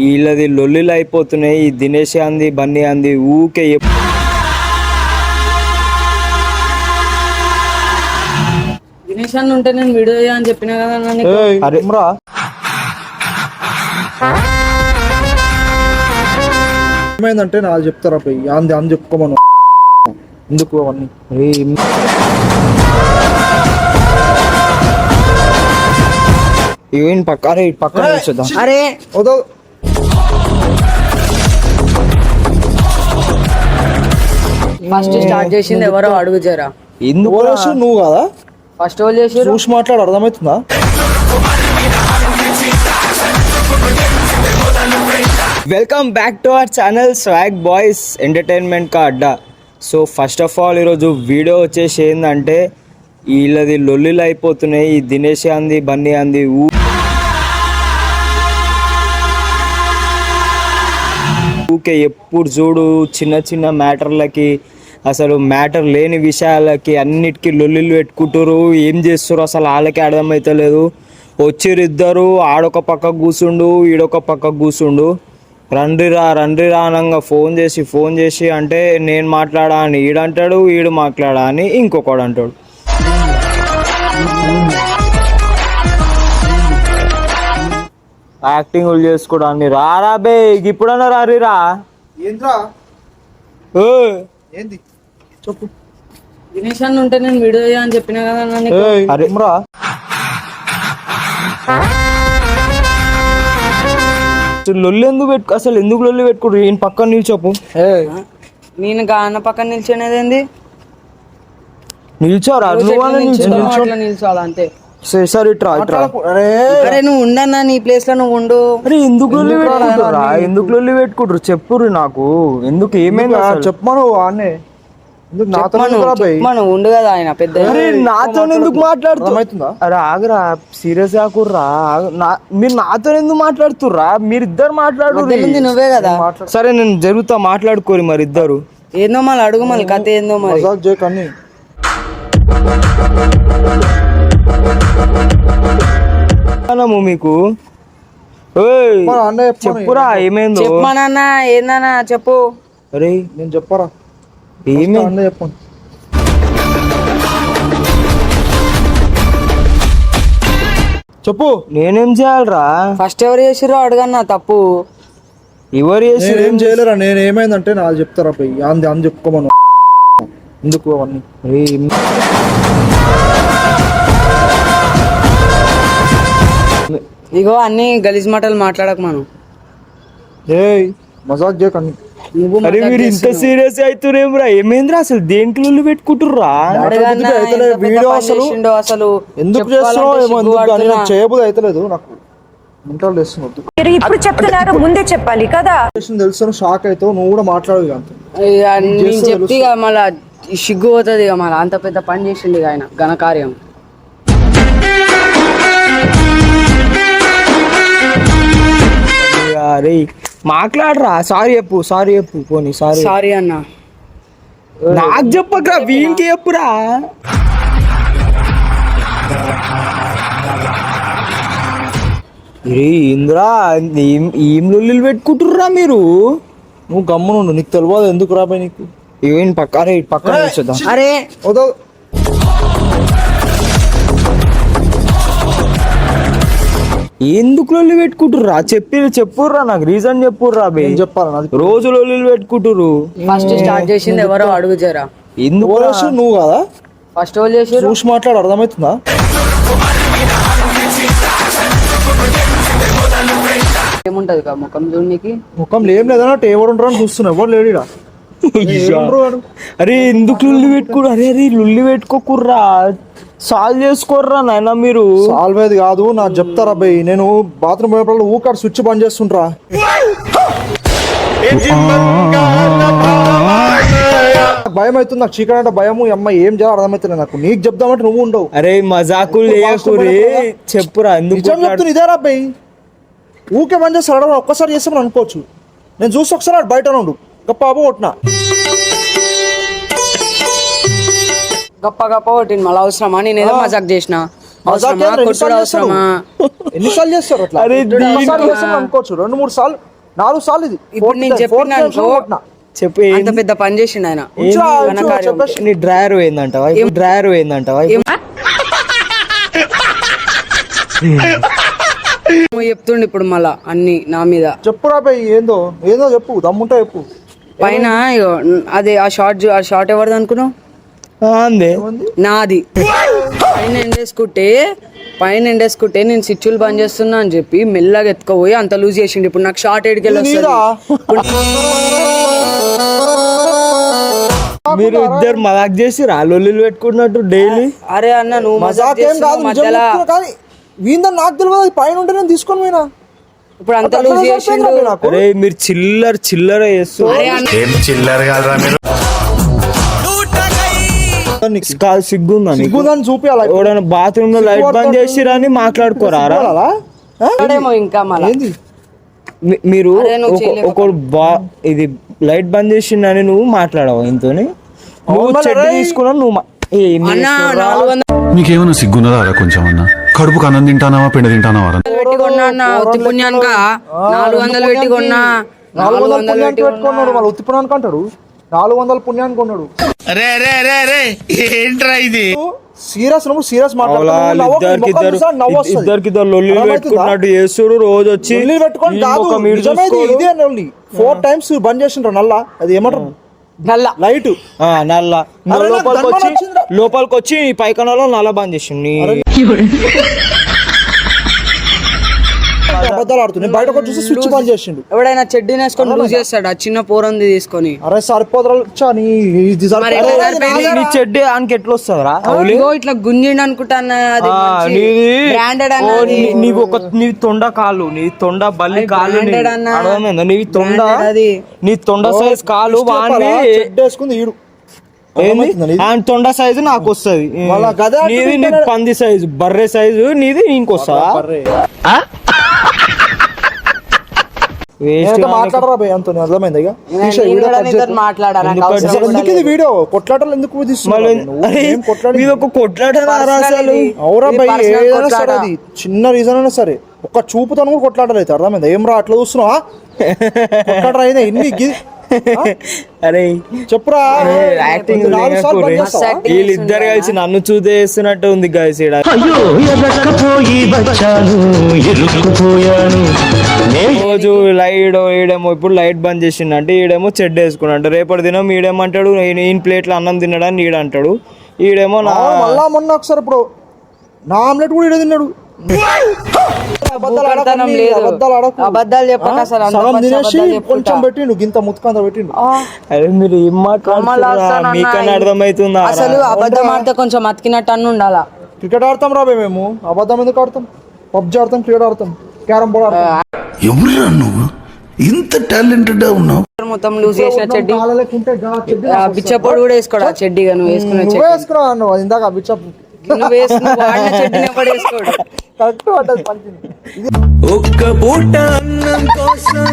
వీళ్ళది లొల్లిలు అయిపోతున్నాయి. ఈ దినేష్ అంది బన్నీ అంది ఊకే దినేష్ అన్న ఉంటే నేను వీడియో అని చెప్పినా కదా అన్న నీకు. అరే ఇమ్రా. ఏమైందంటే నాకు చెప్తారా పోయి? అంది అని చెప్పుకోమను. ఎందుకు అవన్నీ? ఈయన పక్క అరే ఇటు పక్కన కూర్చోద్దాం. అరే! వదో ఫస్ట్ స్టార్ట్ చేసింది ఎవరో అడుగు జరా. ఎందుకు? నువ్వు కదా? ఫస్ట్ వాళ్ళు చేసారు చూసి మాట్లాడు అర్థమవుతుందా? Welcome back to our channel swag boys entertainment కా అడ్డా. సో ఫస్ట్ ఆఫ్ ఆల్ ఈరోజు వీడియో వచ్చేసి ఏంటంటే వీళ్ళది లొల్లిలు అయిపోతున్నాయి ఈ దినేష్ అంది బన్నీ అంది ఊకే ఎప్పుడు చూడు చిన్న చిన్న మ్యాటర్లకి అసలు మ్యాటర్ లేని విషయాలకి అన్నిటికీ లొల్లిలు పెట్టుకుంటారు ఏం చేస్తారు అసలు వాళ్ళకి అర్థమవుతలేదు వచ్చిరు ఇద్దరు ఆడొక పక్క కూర్చుండు ఈడొక పక్క కూర్చుండు రండిరా రండిరా అనంగా ఫోన్ చేసి ఫోన్ చేసి అంటే నేను మాట్లాడా అని ఈడంటాడు ఈడు మాట్లాడా అని ఇంకొకడు అంటాడు యాక్టింగ్ చేసుకోవడాన్ని రారా బే ఇప్పుడన్నా రారిరా. ఏంద్రా. ఏంది? చెప్పు. దినేష్ అన్న ఉంటే నేను వీడియో అని చెప్పినా కదా అన్న నీకు. అరే. ఇమ్రా అసలు లొల్లి ఎందుకు పెట్టు అసలు ఎందుకు లొల్లి పెట్టుకుంటారు? ఈయన పక్కన నిల్చోపు. నేను గా అన్న పక్కన నిల్చునేది ఏంది? నిల్చోరా? నువ్వు అన్న సరే సరే ఇట్రా ఇట్రా అరే. అరే నువ్వు ఉండన్నా నీ ప్లేస్లో నువ్వు ఉండు. అరే ఎందుకు లొల్లి పెట్టుకుంటారా ఎందుకు లొల్లి పెట్టుకుంటారు చెప్పురు నాకు. ఎందుకు ఏమైంది? చెప్పమను వాడినే నాతో మనం ఉండు కదా ఆయన పెద్ద నాతో ఎందుకు మాట్లాడుతున్నా అరే ఆగరా సీరియస్. నా- మీరు నాతో ఎందుకు మాట్లాడుతుర్రా? మీరు ఇద్దరు మాట్లాడు నువ్వే కదా. సరే నేను జరుగుతా మాట్లాడుకోరు మరి ఇద్దరు. ఏందో మళ్ళీ అడుగు మళ్ళీ కథ ఏందో మరి. అనము మీకు. చెప్పురా ఏమైందో? చెప్పమానన్నా ఏందన్నా చెప్పు. అరే నేను చెప్పరా? ఏమైంది చెప్పండి చెప్పు. నేనేం చేయాలరా? ఫస్ట్ ఎవరు చేసిరో అడగన్నా తప్పు. ఎవరు చేసి నేనేం చేయలేరా? నేను ఏమైందంటే నాకు చెప్తారా పోయి? అంది అని చెప్పుకోమను. ఎందుకు అవన్నీ? ఇగో అన్ని గలీజ్ మాటలు మాట్లాడక మనం. మజాక్ నువ్వు అరే మీరు ఇంత సీరియస్ అవుతురేమ్రా ఏమైందిరా అసలు? దేంట్లో పెట్టుకుంటుర్రా? వీడియో అసలు ఎందుకు చేస్తున్నావు సిగ్గుపడుతున్నా. నాకు. అయితలేదు చేస్తున్నట్టు ఇప్పుడు చెప్తున్నారు ముందే చెప్పాలి కదా. చేసింది తెలుసు షాక్ అవుతావు నువ్వు కూడా ఇక నేను చెప్తే మళ్ళా సిగ్గు పోతుంది ఇక మళ్ళీ. అంత పెద్ద పని చేసిండు ఇక ఆయన ఘనకార్యం. అరే మాట్లాడరా. సారీ చెప్పు సారీ చెప్పు. పోనీ సారీ. సారీ అన్న. నాకు చెప్పకరా వీనికి చెప్పురా. రే ఇంద్రా ఏం ఏం లొల్లిలు పెట్టుకుంటుర్రా మీరు? నువ్వు గమ్మునుండు నీకు తెలియదు ఎందుకు రాబాయి నీకు? ఏం పక్క అరే పక్కన కూర్చోద్దాం. అరే ఎందుకు లొల్లి పెట్టుకుంటుర్రా? చెప్పి చెప్పుర్రా నాకు రీజన్ చెప్పుర్రా బే. చెప్పాలి? రోజు లొల్లిలు పెట్టుకుంటుర్రు. ఫస్ట్ స్టార్ట్ చేసింది ఎవరో అడుగు జరా. ఎందుకు నువ్వు కదా? ఫస్ట్ వాళ్ళు చేసారు చూసి మాట్లాడు అర్థమవుతుందా? ఏముంటది కా ముఖం చూడనికి ముఖం ఏం లేదన్నట్టు ఎవరు ఉంటారు అని చూస్తున్నా. ఎవరు లేడీడా అరే ఎందుకు లుల్లి పెట్టుకురు అరే అరే లుల్లి పెట్టుకోకుర్రా. సాల్వ్ చేసుకోర్రా నాయన మీరు. సాల్వ్ అయ్యేది కాదు నాకు చెప్తారా అబ్బాయి నేను బాత్రూమ్ పోయినప్పుడు ఊకాడు స్విచ్ బంద్ చేస్తుంటరా భయం అవుతుంది నాకు చీకటి అంటే భయము. ఈ అమ్మాయి ఏం చేయాలి అర్థమవుతుంది నాకు. నీకు చెప్దామంటే నువ్వు ఉండవు. అరే మజాకులు చేయకురే చెప్పురా ఎందుకు చెప్తున్నా ఇదేరా అబ్బాయి ఊకే బంద్ చేస్తారు అడగ ఒక్కసారి చేస్తామని అనుకోవచ్చు. నేను చూసి ఒకసారి బయట ఉండు. గొప్ప అబ్బు కొట్టినా. గప్ప గప్ప కొట్టింది మళ్ళీ అవసరమా? నేను ఏదో మజాక్ చేసిన. అవసరమా? కొట్టుడు అవసరమా? ఎన్నిసార్లు చేస్తారు అట్లా? అనుకోవచ్చు. రెండు మూడు సార్లు నాలుగు సార్లు ఇది. ఇప్పుడు నేను చెప్పినా. చెప్పు అంత ఏంది? పెద్ద పని చేసిండు ఆయన. నీ డ్రైవర్ పోయిందంటవా డ్రైవర్ పోయిందంటవా ఏమో చెప్తుండు ఇప్పుడు మళ్ళా అన్ని నా మీద. చెప్పురా ఏందో ఏందో చెప్పు దమ్ముంటే చెప్పు. పైన ఇగో, అదే ఆ షార్ట్ ఆ షార్ట్ ఎవరిది అనుకున్నావు? నాది. పైన ఎండేసుకుంటే పైన ఎండేసుకుంటే నేను స్విచ్చులు బంద్ చేస్తున్నా అని చెప్పి మెల్లగా ఎత్తుకోపోయి అంత లూజ్ చేసిండు. ఇప్పుడు నాకు షార్ట్ నీదా? మీరు ఇద్దరు మదాక్ చేసి రాళ్ళు పెట్టుకున్నట్టు డైలీ? అరే అన్న నువ్వు మజాక్ మజాక్ కాదు మధ్యలో. వీందని నాకు తెలియదు అది పైన ఉంటే నేను తీసుకొని పోయినా. ఇప్పుడు అంత లూజ్ చేసిండు. మీరు చిల్లర చిల్లర చేస్తూ అరే అన్న. ఏం చిల్లర మీరు? నీకు? కాదు సిగ్గుందా సిగ్గుందని చూపించాలి ఎవడైనా బాత్రూమ్లో లైట్ బంద్ చేసిరని మాట్లాడుకోరారా? చూడాలా? ఆ? ఇక్కడేమో ఇంకా మళ్ళా. ఏంది? మీ- మీరు. ఒకడు బా ఇది లైట్ బంద్ చేసిండని నువ్వు మాట్లాడవు ఇంతోని? నువ్వు రే? తీసుకున్నావు నువ్వు నీకేమైనా సిగ్గున్నదా రా కొంచెం అన్న? కడుపుకు అన్నం తింటానావా పిండి తింటానావా రా? పెట్టి కొన్నా అన్న ఉత్తి పుణ్యానిక? నాలుగు వందలు పెట్టి కొన్నా నాలుగు వందల పుణ్యానికి పెట్టుకున్నాడు మళ్ళీ ఉత్తి పుణ్యానికి అంటాడు? నాలుగు వందల పుణ్యానికి కొన్నాడు. సీరియస్ నువ్వు సీరియస్ అవులా, ఇద్దరికి ఇద్దరు ఇద్దరికి ఇద్దరు లొల్లి పెట్టుకున్నట్టు చేస్తుడు రోజు వచ్చి. నల్లి. ఫోర్ టైమ్స్ బంద్ చేసిండ్రు నల్ల. అది ఏమంటారు? నల్ల. లైట్ ఆ, నల్ల. లోపలికి వచ్చి. లోపలికి వచ్చి ఈ పైకణలో నల్ల బంద్ చేసిండు నీ అబద్ధాలు చూసి స్విచ్ బంద్ చేసిండు ఎవడైనా చెడ్డీ వేసుకొని లూజ్ చేస్తాడు ఆ చిన్న పోరంది తీసుకొని అరే సరిపోదరా నీ? నీ చెడ్డే ఆయనకి ఎట్లా వస్తుందిరా ఇట్లా గుంజిండు అనుకుంటా అన్న అది బ్రాండెడ్ నీ- నీవు ఒక నీ తొండ కాలు నీ తొండ బల్లి కాలు. అర్థమైందా? నీవి తొండ అది. నీ తొండ సైజ్ కాలు వాడిని పరా, చెడ్డ వేసుకుంది ఈడు? ఆయన తొండ సైజు నాకు వస్తుంది నీది నీ. పంది సైజు బర్రె సైజు నీది నీకు వీడియో ఎందుకు కొట్లాటలు ఎందుకు చిన్న రీజన్ అయినా సరే. ఒక్క చూపుతో కూడా కొట్లాడలేదు అయితే అర్థమైంది? ఏం రా అట్లా చూస్తున్నావా? కొట్లాడరా అయినా ఇన్ని గి- ఆ? అరే చెప్పురా. యాక్టింగ్ వీళ్ళిద్దరు కలిసి నన్ను చూదే చేస్తున్నట్టు ఉంది గాయస్ ఈడ. రోజు లైట్ ఈడేమో ఇప్పుడు లైట్ బంద్ చేసిండు అంటే ఈడేమో చెడ్డ వేసుకున్నాడు. రేపటి దినం ఈడేమంటాడు నేను ఈయన ప్లేట్లో అన్నం తిన్నాడని ఈడ అంటాడు. ఈడేమో నా మళ్ళా మొన్న ఒకసారి ఇప్పుడు. నా ఆమ్లెట్ కూడా ఇడే తిన్నాడు. అబద్ధాలు చెప్పక? అసలు. కొంచెం పెట్టిండు గింత ముత్తుకంత పెట్టిండు. అరే మీరు ఏం మాట్లాడుతున్నా అర్థమవుతుందా? అసలు అబద్ధం ఆడితే కొంచెం అతికినట్టు అన్న ఉండాలా? క్రికెట్ ఆడతాం రాబే మేము. అబద్ధం ఎందుకు ఆడతాం? పబ్జి ఆడతాం క్రికెట్ ఆడతాం క్యారమ్ బోర్డ్ ఆడతాం. ఎవరురా నువ్వు? ఇంత టాలెంటెడ్ ఉన్నావు. మొత్తం లూజ్ చేసిన చెడ్డి? బిచ్చపోడు కూడా వేసుకోడు చెడ్డిగా నువ్వు వేసుకునే నువ్వే వేసుకున్నావు అన్న ఇందాక బిచ్చప్ ఒక్క పూట అన్నం కోసం